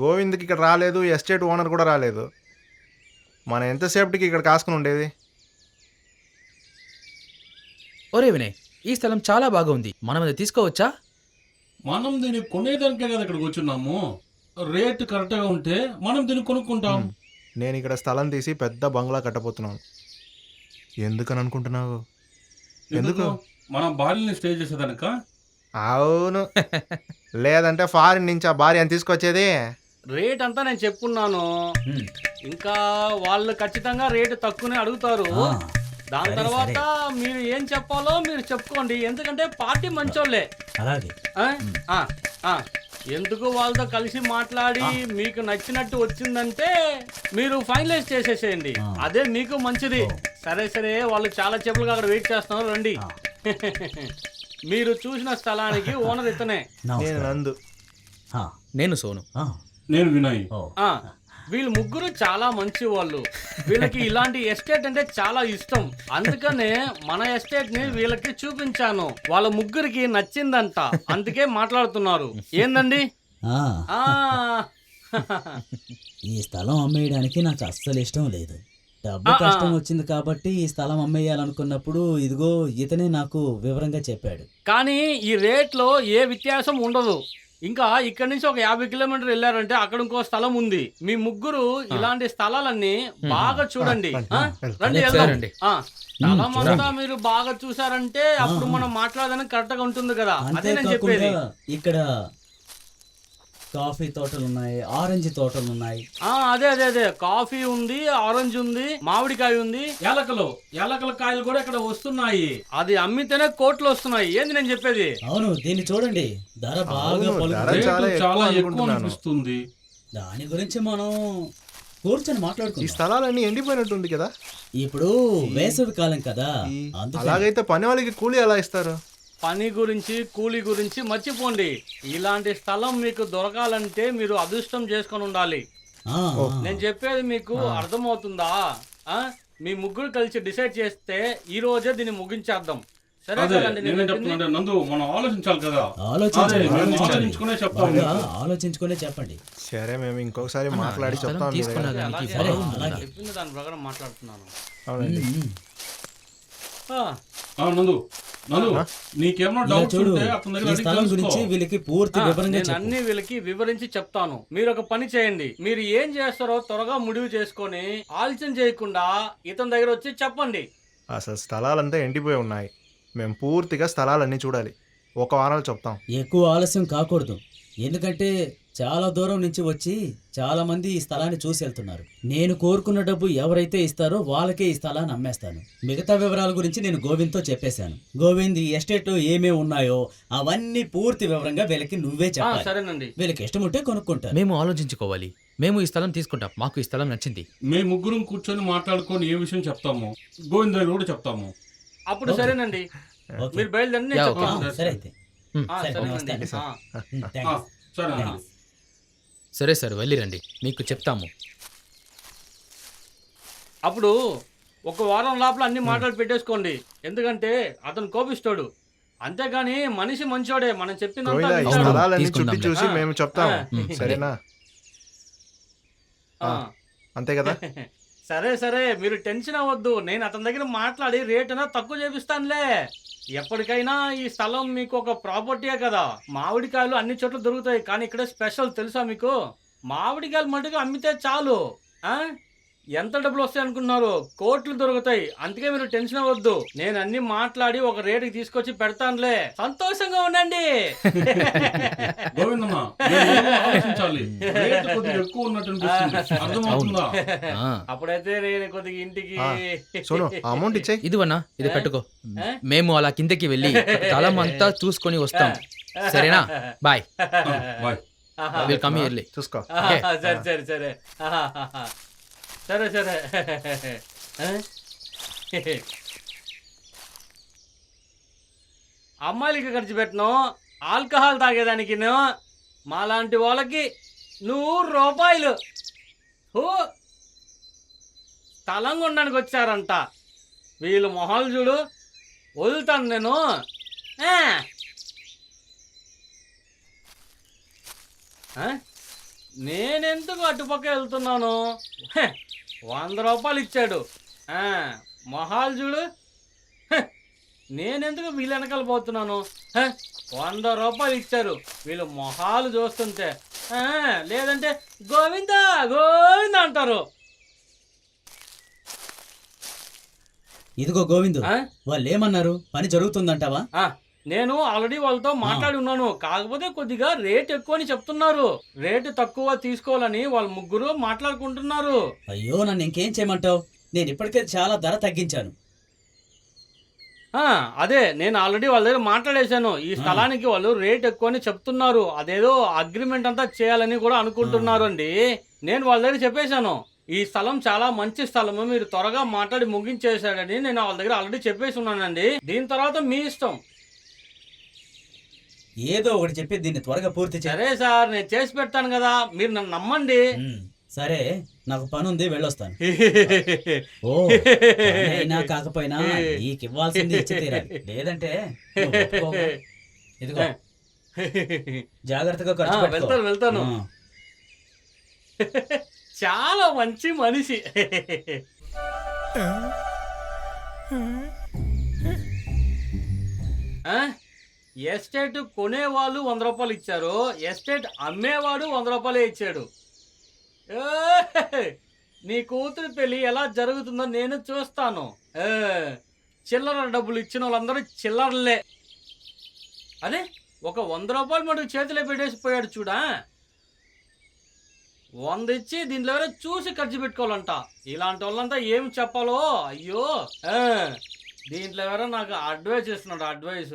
గోవింద్కి ఇక్కడ రాలేదు estate owner కూడా రాలేదు. మనం ఎంతసేపటికి ఇక్కడ కాసుకుని ఉండేది? ఒరే వినయ్ ఈ స్థలం చాలా బాగా ఉంది మనం అది తీసుకోవచ్చా? మనం దీన్ని కొనేదానికే కదా ఇక్కడికి వచ్చున్నాము రేట్ కరెక్ట్గా ఉంటే మనం దీన్ని కొనుక్కుంటాం. నేను ఇక్కడ స్థలం తీసి పెద్ద బంగ్లా కట్టబోతున్నాను. ఎందుకని అనుకుంటున్నావు? ఎందుకు? మన భార్యని స్టే చేసేదానిక? అవును. లేదంటే ఫారిన్ నుంచి ఆ భార్య అని తీసుకొచ్చేది? రేట్ అంతా నేను చెప్పున్నాను. ఇంకా వాళ్ళు ఖచ్చితంగా రేటు తక్కువనే అడుగుతారు. దాని తర్వాత మీరు ఏం చెప్పాలో మీరు చెప్పుకోండి. ఎందుకంటే పార్టీ మంచోళ్ళే. అలాగే. ఆ? ఆ, ఆ. ఎందుకు వాళ్ళతో కలిసి మాట్లాడి మీకు నచ్చినట్టు వచ్చిందంటే మీరు ఫైనలైజ్ చేసేసేయండి. అదే మీకు మంచిది. సరే సరే. వాళ్ళు చాలా చెప్పులుగా అక్కడ వెయిట్ చేస్తున్నారు. రండి. మీరు చూసిన స్థలానికి ఓనర్ ఇతనే. నేను. నందు. నేను సోను. నేను వినయ్. ఆ వీళ్ళు ముగ్గురు చాలా మంచి వాళ్ళు వీళ్ళకి ఇలాంటి ఎస్టేట్ అంటే చాలా ఇష్టం. అందుకనే మన ఎస్టేట్ని వీళ్ళకి చూపించాను. వాళ్ళ ముగ్గురికి నచ్చిందంట. అందుకే మాట్లాడుతున్నారు. ఏందండి? ఆ, ఆ. ఈ స్థలం అమ్మేయడానికి నాకు అస్సలు ఇష్టం లేదు. డబ్బు. కష్టం వచ్చింది కాబట్టి ఈ స్థలం అమ్మేయాలనుకున్నప్పుడు ఇదిగో ఇతనే నాకు వివరంగా చెప్పాడు. కానీ ఈ రేట్లో ఏ వ్యత్యాసం ఉండదు. ఇంకా ఇక్కడి నుంచి ఒక యాభై కిలోమీటర్ వెళ్ళారంటే అక్కడ ఇంకో స్థలం ఉంది. మీ ముగ్గురు ఇలాంటి స్థలాలన్నీ బాగా చూడండి? రండి. వెళ్దాం. స్థలం అంతా మీరు బాగా చూసారంటే అప్పుడు మనం మాట్లాడడానికి కరెక్ట్గా ఉంటుంది కదా. అదే నేను చెప్పేది. ఇక్కడ కాఫీ తోటలు ఉన్నాయి ఆరెంజ్ తోటలు ఉన్నాయి ఆ అదే అదే అదే. కాఫీ ఉంది ఆరెంజ్ ఉంది మామిడికాయ ఉంది. ఏలకలు ఏలకల కాయలు కూడా ఇక్కడ వస్తున్నాయి. అది అమ్మితేనే కోట్లు వస్తున్నాయి. ఏంది నేను చెప్పేది? అవును దీన్ని చూడండి. ధర బాగా పలుకుతుంది. ధర రేటు చాలా ఎక్కువ చాలా ఎక్కువ అనుకుంటున్నాను. అనిపిస్తుంది. దాని గురించి మనం కూర్చొని ఈ మాట్లాడుకుందాం స్థలాలన్నీ ఎండిపోయినట్టుంది కదా. ఇప్పుడు వేసవి కాలం కదా. ఈ- అలాగైతే పని వాళ్ళకి కూలీ ఎలా ఇస్తారు? పని గురించి కూలి గురించి మర్చిపోండి. ఇలాంటి స్థలం మీకు దొరకాలంటే మీరు అదృష్టం చేసుకొని ఉండాలి. నేను చెప్పేది మీకు అర్థమవుతుందా? ఆ? మీ ముగ్గురు కలిసి డిసైడ్ చేస్తే ఈ రోజే దీన్ని ముగించేద్దాం. సరే కదండి నందు మనం ఆలోచించాలి కదా. ఆలోచించుకునే. ఆలోచించుకునే చెప్పండి. సరే మేము ఇంకొకసారి మాట్లాడి చెప్తాం. చెప్పింది దాని ప్రకారం మాట్లాడుతున్నాను. నందు చూడు ఈ స్థలం గురించి. వీళ్ళకి పూర్తి వివరంగా అన్ని వీళ్ళకి వివరించి చెప్తాను. మీరు ఒక పని చేయండి. మీరు ఏం చేస్తారో త్వరగా ముడివి చేసుకొని ఆలోచన చేయకుండా ఇతని దగ్గర వచ్చి చెప్పండి. అసలు స్థలాలంతా ఎండిపోయి ఉన్నాయి. మేము పూర్తిగా స్థలాలన్నీ చూడాలి. ఒక వారాలు చెప్తాం. ఎక్కువ ఆలస్యం కాకూడదు. ఎందుకంటే చాలా దూరం నుంచి వచ్చి చాలా మంది ఈ స్థలాన్ని చూసి వెళ్తున్నారు. నేను కోరుకున్న డబ్బు ఎవరైతే ఇస్తారో వాళ్ళకే ఈ స్థలాన్ని అమ్మేస్తాను. మిగతా వివరాల గురించి నేను గోవింద్తో చెప్పేశాను. గోవింద్ ఈ ఎస్టేట్ ఏమేమి ఉన్నాయో అవన్నీ పూర్తి వివరంగా వీళ్ళకి నువ్వే ఆ, చెప్పాలి. సరేనండి. వీళ్ళకి ఇష్టం ఉంటే కొనుక్కుంటారు. మేము ఆలోచించుకోవాలి. మేము ఈ స్థలం తీసుకుంటాం. మాకు ఈ స్థలం నచ్చింది. మేము ముగ్గురం కూర్చొని మాట్లాడుకొని ఏ విషయం చెప్తాము? గోవింద కూడా చెప్తాము. అప్పుడు. సరేనండి. మీరు బయలుదేరి నేను యా, ఆ, ఓకే. చెప్తాను. సరే అయితే. సరే, సరేనండి. సరే. సరే సార్ వెళ్ళిరండి మీకు చెప్తాము అప్పుడు ఒక వారం లోపల అన్ని మాటలు పెట్టేసుకోండి ఎందుకంటే అతను కోపిస్తాడు అంతేగాని మనిషి మంచోడే మనం చెప్పిందంతా. చుట్టి చూసి. మేము చెప్తాము. సరేనా ఆ. అంతే కదా సరే సరే మీరు టెన్షన్ అవ్వద్దు. నేను అతని దగ్గర మాట్లాడి రేట్ అయినా తక్కువ చేపిస్తానులే. ఎప్పటికైనా ఈ స్థలం మీకు ఒక ప్రాపర్టీయే కదా. మామిడికాయలు అన్ని చోట్ల దొరుకుతాయి. కానీ ఇక్కడ స్పెషల్ తెలుసా మీకు? మామిడికాయలు మటుకు అమ్మితే చాలు. ఎంత డబ్బులు వస్తాయి అనుకున్నారు కోట్లు దొరుకుతాయి. అందుకే మీరు టెన్షన్ అవ్వద్దు. నేను అన్ని మాట్లాడి ఒక రేటుకి తీసుకొచ్చి పెడతానులే. సంతోషంగా ఉండండి. గోవిందమ్మ మేము ఏమో ఆలోచించాలి? రేట్ కొద్దిగా ఎక్కువ ఉన్నట్టు అనిపిస్తుంది. అర్థమవుతుందా? ఆ, అప్పుడైతే నేను కొద్దిగా ఇంటికి ఆ, సోను ఆ అమౌంట్ ఇచ్చేయి. ఇదివన్నా ఇది పెట్టుకో? మేము అలా కిందకి వెళ్ళి స్థలం అంతా చూసుకొని వస్తాం. సరేనా? Bye bye will come early చూసుకో. సరే సరే సరే. సరే సరే. అమ్మాయిలకి ఖర్చు పెట్టను ఆల్కహాల్ తాగేదానికి మాలాంటి వాళ్ళకి నూరు రూపాయలు. హూ. స్థలం వచ్చారంట. వీళ్ళు మొహాలు చూడు వదులుతాను నేను ఆ. నేనెందుకు అటుపక్క వెళ్తున్నాను? హె, వంద రూపాయలు ఇచ్చాడు. ఆ, మొహాలు చూడు. హె, నేనెందుకు వీళ్ళ వెనకాల పోతున్నాను? హె, వంద రూపాయలు ఇచ్చారు. వీళ్ళు మొహాలు చూస్తుంటే ఆ, లేదంటే గోవిందా గోవింద అంటారు. ఇదిగో గోవిందు ఆ? వాళ్ళు ఏమన్నారు పని జరుగుతుందంటావా? ఆ, నేను ఆల్రెడీ వాళ్ళతో మాట్లాడి ఉన్నాను. కాకపోతే కొద్దిగా రేట్ ఎక్కువ అని చెప్తున్నారు. రేటు తక్కువ తీసుకోవాలని వాళ్ళ ముగ్గురు మాట్లాడుకుంటున్నారు. అయ్యో నన్ను ఇంకేం చేయమంటావు? నేను ఇప్పటికే చాలా ధర తగ్గించాను. అదే నేను ఆల్రెడీ వాళ్ళ దగ్గర మాట్లాడేశాను. ఈ స్థలానికి వాళ్ళు రేట్ ఎక్కువ అని చెప్తున్నారు. అదేదో అగ్రిమెంట్ అంతా చేయాలని కూడా అనుకుంటున్నారు అండి నేను వాళ్ళ దగ్గర చెప్పేశాను. ఈ స్థలం చాలా మంచి స్థలము. మీరు త్వరగా మాట్లాడి ముగించేశాడని నేను వాళ్ళ దగ్గర ఆల్రెడీ చెప్పేసి ఉన్నానండి. దీని తర్వాత మీ ఇష్టం. ఏదో ఒకటి చెప్పి దీన్ని త్వరగా పూర్తి సరే సార్ నేను చేసి పెడతాను కదా మీరు నన్ను నమ్మండి సరే నాకు పని ఉంది వెళ్ళొస్తాను ఓ అయినా కాకపోయినా నీకు ఇవ్వాల్సింది ఇచ్చి తీరాలి లేదంటే నువ్వు. ఇదిగో జాగ్రత్తగా ఖర్చు ఆ, పెట్టుకో. వెళ్తాను వెళ్తాను ఆ. చాలా మంచి మనిషి ఆ? ఎస్టేట్ కొనేవాళ్ళు వంద రూపాయలు ఇచ్చారు. ఎస్టేట్ అమ్మేవాడు వంద రూపాయలే ఇచ్చాడు. నీ కూతురు పెళ్ళి ఎలా జరుగుతుందో నేను చూస్తాను. చిల్లర డబ్బులు ఇచ్చిన వాళ్ళందరూ చిల్లరలే. అదే ఒక వంద రూపాయలు మటుకు చేతిలో పెట్టేసి పోయాడు చూడా? వంద ఇచ్చి దీంట్లో ఎవరో చూసి ఖర్చు పెట్టుకోవాలంట. ఇలాంటి వాళ్ళంతా ఏం చెప్పాలో? అయ్యో దీంట్లో ఎవరో నాకు అడ్వైస్ ఇస్తున్నాడు అడ్వైస్